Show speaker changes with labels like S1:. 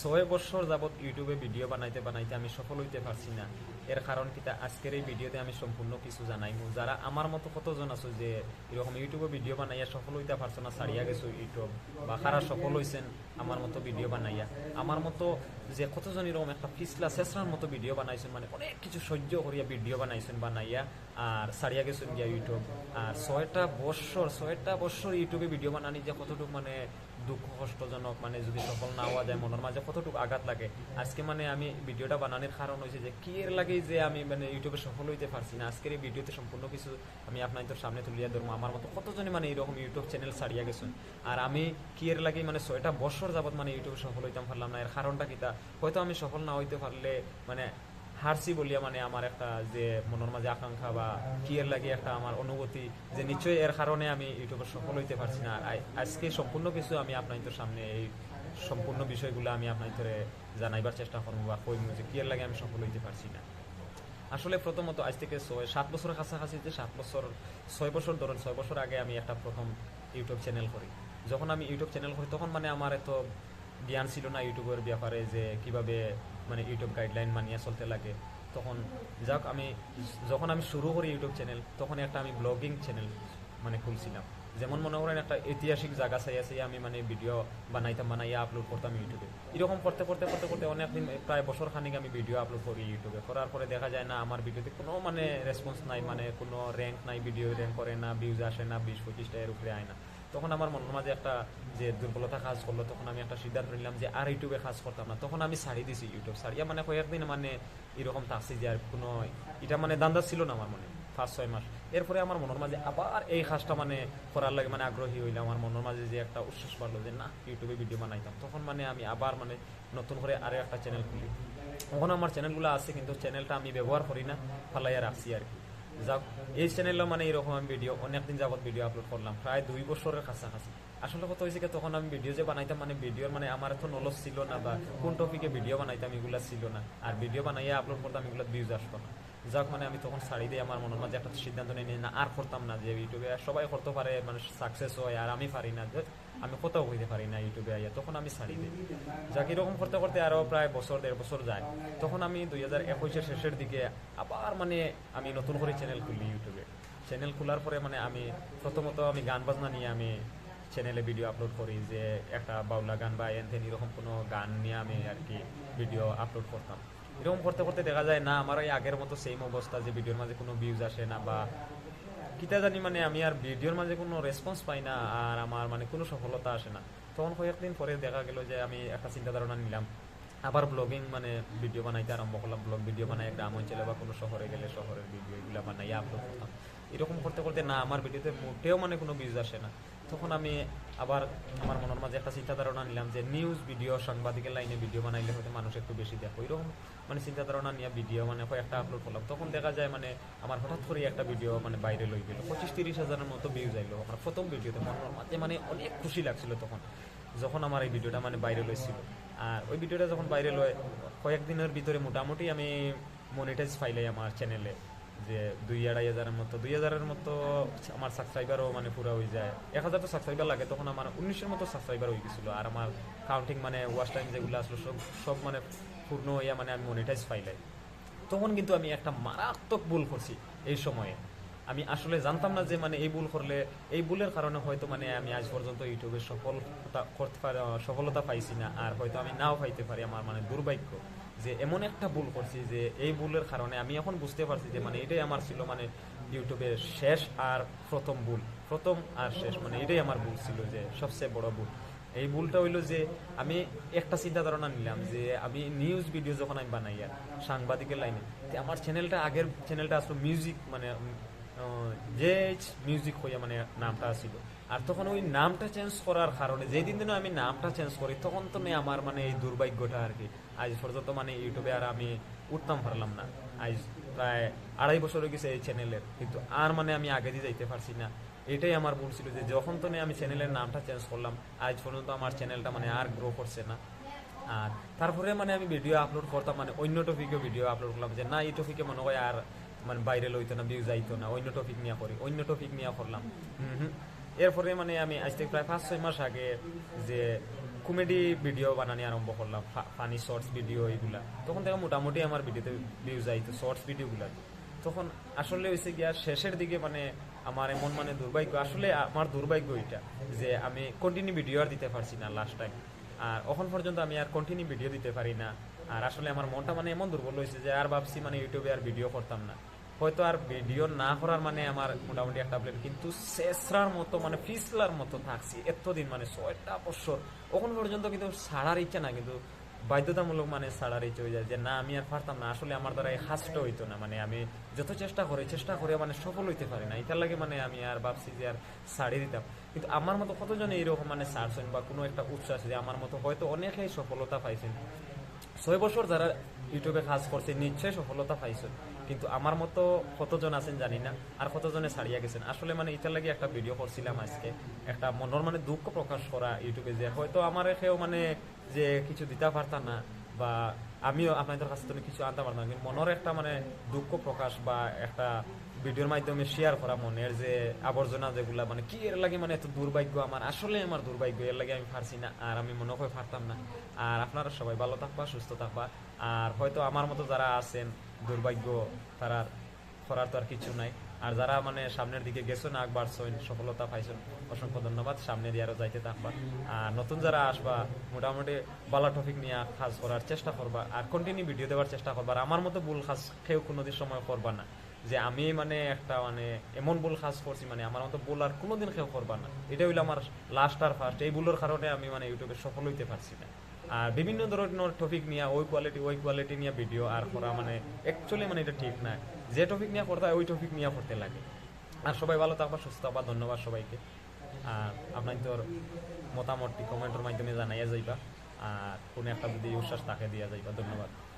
S1: ছয় বছর যাবৎ ইউটিউবে ভিডিও বানাইতে বানাইতে আমি সফল হইতে পারছি না। এর কারণ কিতা আজকের এই ভিডিওতে আমি সম্পূর্ণ কিছু জানাইমু। যারা আমার মতো কতজন আছো যে এরকম ইউটিউবে ভিডিও বানাইয়া সফল হইতে পারছ না, ছাড়িয়া গেছো ইউটিউব, বা কারা সফল হইছেন আমার মতো ভিডিও বানাইয়া। আমার মতো যে কতজন এরকম একটা ফিসলা শেষরার মতো ভিডিও বানাইছেন মানে অনেক কিছু সহ্য করিয়া ভিডিও বানাইছেন, বানাইয়া আর ছাড়িয়া গেছেন গিয়া ইউটিউব। আর ছয়টা বছর ছয়টা বছর ইউটিউবে ভিডিও বানানি যে কতটুকু মানে দুঃখ কষ্টজনক মানে যদি সফল না হওয়া যায় মনের মাঝে কতটুকু আঘাত লাগে। আজকে মানে আমি ভিডিওটা বানানোর কারণ হয়েছে যে কি এর লাগে যে আমি মানে ইউটিউবে সফল হইতে পারছি না, আজকের এই ভিডিওতে সম্পূর্ণ কিছু আমি আপনাদের সামনে তুলিয়া ধরবো। আমার মতো কতজনই মানে এরকম ইউটিউব চ্যানেল ছাড়িয়া গেছেন? আর আমি কি এর লাগে মানে ছয়টা বছর যাবত মানে ইউটিউবে সফল হইতাম পারলাম না। এর কারণটা কিতা হয়তো আমি সফল না হইতে পারলে মানে হারছি বলিয়া মানে আমার একটা যে মনের মাঝে আকাঙ্ক্ষা বা কি এর লাগে একটা আমার অনুভূতি যে নিশ্চয়ই এর কারণে আমি ইউটিউবে সফল হইতে পারছি না। আজকে সম্পূর্ণ কিছু আমি আপনাদের সামনে এই সম্পূর্ণ বিষয়গুলো আমি আপনাদের জানাইবার চেষ্টা করব বা কইমু যে কি এর লাগে আমি সফল হইতে পারছি না। আসলে প্রথমত আজ থেকে ছয়, সাত বছরের কাছাকাছি যে সাত বছর, ছয় বছর ধরুন, ছয় বছর আগে আমি একটা প্রথম ইউটিউব চ্যানেল করি। যখন আমি ইউটিউব চ্যানেল করি, তখন মানে আমার এত জ্ঞান ছিল না ইউটিউবের ব্যাপারে যে কীভাবে মানে ইউটিউব গাইডলাইন মানিয়ে চলতে লাগে। তখন যাক, আমি যখন আমি শুরু করি ইউটিউব চ্যানেল তখন একটা আমি ব্লগিং চ্যানেল মানে খুলছিলাম। যেমন মনে করেন একটা ঐতিহাসিক জায়গা চাইয়া চাইয়া আমি মানে ভিডিও বানাইতাম, বানাইয়া আপলোড করতাম ইউটিউবে এরকম করতে করতে করতে করতে অনেকদিন, প্রায় বছর খানিক আমি ভিডিও আপলোড করি ইউটিউবে করার পরে দেখা যায় না, আমার ভিডিওতে কোনো মানে রেসপন্স নাই মানে কোনো র্যাঙ্ক নাই ভিডিও র্যাঙ্ক করে না ভিউজ আসে না, বিশ পঁচিশটা এর উপরে আয় না। তখন আমার মনের মাঝে একটা যে দুর্বলতা কাজ করল, তখন আমি একটা সিদ্ধান্ত নিলাম যে আর ইউটিউবে কাজ করতাম না। তখন আমি ছাড়ি দিছি ইউটিউব ছাড়িয়া মানে কয়েকদিন মানে এরকম থাকছি যে আর কোনো, এটা মানে দান্দা ছিল না আমার মনে। পাঁচ ছয় মাস। এরপরে আমার মনের মাঝে আবার এই কাজটা মানে করার লাগে মানে আগ্রহী হইলাম। আমার মনের মাঝে যে একটা উচ্ছ্বাস বাড়লো যে, না ইউটিউবে ভিডিও বানাইতাম। তখন মানে আমি আবার মানে নতুন করে আরও একটা চ্যানেল খুলি। এখন আমার চ্যানেলগুলো আছে, কিন্তু চ্যানেলটা আমি ব্যবহার করি না, ফালাইয়া রাখছি আর কি। যাক, এই চ্যানেলও মানে এরকম আমি ভিডিও অনেকদিন যাবত ভিডিও আপলোড করলাম, প্রায় দুই বছরের কাছাকাছি। আসলে কথা হয়েছে তখন আমি ভিডিও যে বানাইতাম মানে ভিডিওর মানে আমার এত নলেজ ছিল না, বা কোন টপিকে ভিডিও বানাইতাম, এগুলা ছিল না। আর ভিডিও বানাইয়া আপলোড করতাম, এগুলো ভিউজ আসতো না। যাক মানে আমি তখন ছাড়ি দিয়ে আমার মনের মাঝে একটা সিদ্ধান্ত নিয়ে না, আর করতাম না যে ইউটিউবে। সবাই করতে পারে মানে সাকসেস হয়, আর আমি পারি না। যে আমি কোথাও হইতে পারি না ইউটিউবে আইয়া, তখন আমি ছাড়ি দিই। যাক, এরকম করতে করতে আরও প্রায় বছর, দেড় বছর যায়। তখন আমি দুই হাজার একুশের শেষের দিকে আবার মানে আমি নতুন করে চ্যানেল খুলি ইউটিউবে। চ্যানেল খোলার পরে মানে আমি প্রথমত আমি গান বাজনা নিয়ে আমি চ্যানেলে ভিডিও আপলোড করি যে একটা বাউলা গান বা এনথেন এরকম কোনো গান নিয়ে আমি আর কি ভিডিও আপলোড করতাম। এরকম করতে করতে দেখা যায়, না, আমার ওই আগের মতো সেম অবস্থা যে ভিডিওর মাঝে কোনো ভিউজ আসে না বা কিতা জানি মানে আমি আর ভিডিওর মাঝে কোনো রেসপন্স পাই না আর আমার মানে কোনো সফলতা আসে না। তখন কয়েকদিন পরে দেখা গেল যে আমি একটা চিন্তা ধারণা নিলাম, আবার ব্লগিং মানে ভিডিও বানাইতে আরম্ভ করলাম। ব্লগ ভিডিও বানাই গ্রাম অঞ্চলে বা কোনো শহরে গেলে শহরের ভিডিও এগুলো বানাই আপলোড করতাম। এরকম করতে করতে না, আমার ভিডিওতে মোটেও মানে কোনো ভিউজ আসে না। তখন আমি আবার আমার মনের মাঝে একটা চিন্তা ধারণা নিলাম যে নিউজ ভিডিও সাংবাদিকের লাইনে ভিডিও বানাইলে হয়তো মানুষ একটু বেশি দেখো। এরকম মানে চিন্তা ধারণা নিয়ে ভিডিও মানে কয়েকটা আপলোড করলাম। তখন দেখা যায় মানে আমার হঠাৎ করে একটা ভিডিও মানে বাইরে লই গেল। পঁচিশ তিরিশ হাজারের মতো ভিউজ আইলো। আমার প্রথম ভিডিওতে মনের মাঝে মানে অনেক খুশি লাগছিল তখন, যখন আমার এই ভিডিওটা মানে বাইরে লইছিল আর ওই ভিডিওটা যখন বাইরে লয় কয়েকদিনের ভিতরে মোটামুটি আমি মনিটাইজ ফাইলাই আমার চ্যানেলে যে দুই আড়াই হাজারের মতো, দুই হাজারের মতো আমার সাবস্ক্রাইবারও মানে পুরো হয়ে যায়। এক হাজার তো সাবস্ক্রাইবার লাগে, তখন আমার উনিশের মতো সাবস্ক্রাইবার হয়ে গেছিল। আর আমার কাউন্টিং মানে ওয়াশ টাইম যেগুলো আসলো, সব সব মানে পূর্ণ হইয়া মানে আমি মনিটাইজ ফাইলাই তখন কিন্তু আমি একটা মারাত্মক ভুল করছি এই সময়ে। আমি আসলে জানতাম না যে মানে এই ভুল করলে, এই ভুলের কারণে হয়তো মানে আমি আজ পর্যন্ত ইউটিউবে সফলতা করতে পারি সফলতা পাইছি না, আর হয়তো আমি নাও পাইতে পারি আমার মানে দুর্ভাগ্য যে এমন একটা ভুল করছি যে এই ভুলের কারণে আমি এখন বুঝতে পারছি যে মানে এটাই আমার ছিল মানে ইউটিউবের শেষ আর প্রথম ভুল, প্রথম আর শেষ মানে এটাই আমার ভুল ছিল যে সবচেয়ে বড় ভুল। এই ভুলটা হইল যে আমি একটা চিন্তা ধারণা নিলাম যে আমি নিউজ ভিডিও যখন আমি বানাই আর সাংবাদিকের লাইনে আমার চ্যানেলটা আগের চ্যানেলটা আসলো মিউজিক মানে যে মিউজিক হইয়া মানে নামটা ছিল আর তখন ওই নামটা চেঞ্জ করার কারণে যেই দিন দিনও আমি নামটা চেঞ্জ করি, তখন তো নেই আমার মানে এই দুর্ভাগ্যটা আর কি। আজ পর্যন্ত মানে ইউটিউবে আর আমি উঠতাম পারলাম না। আজ প্রায় আড়াই বছর হয়ে গেছে এই চ্যানেলের কিন্তু আর মানে আমি আগে দিয়ে যাইতে পারছি না। এটাই আমার ভুল ছিল যে যখন তো আমি চ্যানেলের নামটা চেঞ্জ করলাম, আজ পর্যন্ত আমার চ্যানেলটা মানে আর গ্রো করছে না। আর তারপরে মানে আমি ভিডিও আপলোড করতাম মানে অন্য টপিকেও ভিডিও আপলোড করলাম যে না, এই টপিকে মনে হয় আর মানে বাইরে লইতো না ভিউ যাইতো না, অন্য টপিক নিয়ে করি, অন্য টপিক নিয়ে করলাম। হুম হুম। এরপরে মানে আমি আজ থেকে প্রায় পাঁচ, ছয় মাস আগে যে কমেডি ভিডিও বানানি আরম্ভ করলাম ফানি শর্টস ভিডিও এইগুলা। তখন থেকে মোটামুটি আমার ভিডিওতে ভিউজ আইতো শর্টস ভিডিওগুলা তখন আসলে হয়েছে গিয়া শেষের দিকে মানে আমার এমন মানে দুর্ভাগ্য, আসলে আমার দুর্ভাগ্য এটা যে আমি কন্টিনিউ ভিডিও আর দিতে পারছি না লাস্ট টাইম আর এখন পর্যন্ত আমি আর কন্টিনিউ ভিডিও দিতে পারি না। আর আসলে আমার মনটা মানে এমন দুর্বল হয়েছে যে আর ভাবছি মানে ইউটিউবে আর ভিডিও করতাম না। হয়তো আর ভিডিও না করার মানে আমার মোটামুটি একটা প্লেন কিন্তু শেষরার মতো মানে ফিসলার মতো থাকছি। এতদিন মানে ছয়টা বছর, এখন পর্যন্ত কিন্তু ছাড়ার ইচ্ছা না কিন্তু বাধ্যতামূলক মানে ছাড়ার ইচ্ছে হয়ে যায় যে না, আমি আর পারতাম না। আসলে আমার দ্বারা এই হাসটা হইতো না মানে আমি যত চেষ্টা করি, চেষ্টা করে মানে সফল হইতে পারি না। এটার লাগে মানে আমি আর ভাবছি যে আর ছাড়ি দিতাম। কিন্তু আমার মতো কতজন এইরকম মানে ছাড়ছেন বা কোনো একটা উৎসাহ আছে যে আমার মতো হয়তো অনেকেই সফলতা পাইছেন? ছয় বছর যারা ইউটিউবে কাজ করছে, নিশ্চয়ই সফলতা পাইছে। কিন্তু আমার মতো কতজন আছেন জানি না, আর কতজনে ছাড়িয়া গেছেন। আসলে মানে এটার লাগে একটা ভিডিও করছিলাম আজকে। একটা মনের মানে দুঃখ প্রকাশ করা ইউটিউবে যে হয়তো আমার কেউ মানে যে কিছু দিতে পারতাম না, বা আমিও আপনাদের কাছে কিছু আনতে পারতাম। কিন্তু মনের একটা মানে দুঃখ প্রকাশ বা একটা ভিডিওর মাধ্যমে শেয়ার করা মনের যে আবর্জনা যেগুলা মানে কি এর লাগে মানে এত দুর্ভাগ্য আমার? আসলে আমার দুর্ভাগ্য, এর লাগে আমি পারছি না, আর আমি মনে হয় পারতাম না। আর আপনারা সবাই ভালো থাকবা, সুস্থ থাকবা। আর হয়তো আমার মতো যারা আছেন, দুর্ভাগ্য তারা করার তো আর কিছু নাই। আর যারা মানে সামনের দিকে গেছেন আগ বাড়ছেন সফলতা পাইছেন অসংখ্য ধন্যবাদ। সামনে দিয়ে আরও যাইতে থাকবা। আর নতুন যারা আসবা, মোটামুটি বালা টপিক নিয়ে কাজ করার চেষ্টা করবা। আর কন্টিনিউ ভিডিও দেওয়ার চেষ্টা করবা। আর আমার মতো ভুল কাজ কেউ কোনোদিন সময় করবা না। যে আমি মানে একটা মানে এমন ভুল কাজ করছি মানে আমার মতো ভুল আর কোনোদিন কেউ করবা না। এটা হইল আমার লাস্ট আর ফার্স্ট এই ভুলের কারণে আমি মানে ইউটিউবে সফল হইতে পারছি না। আর বিভিন্ন ধরনের টপিক নিয়ে, ওই কোয়ালিটি ওই কোয়ালিটি নিয়ে ভিডিও আর করা মানে অ্যাকচুয়ালি মানে এটা ঠিক না। যে টপিক নিয়ে করতে হয়, ওই টপিক নিয়ে করতে লাগে। আর সবাই ভালো থাকবা, সুস্থ থাকবা ধন্যবাদ সবাইকে। আর আপনার তোর মতামতটি কমেন্টের মাধ্যমে জানাইয়া যাইবা। আর কোনো একটা যদি উচ্ছ্বাস তাকে দিয়া যাইবা। ধন্যবাদ।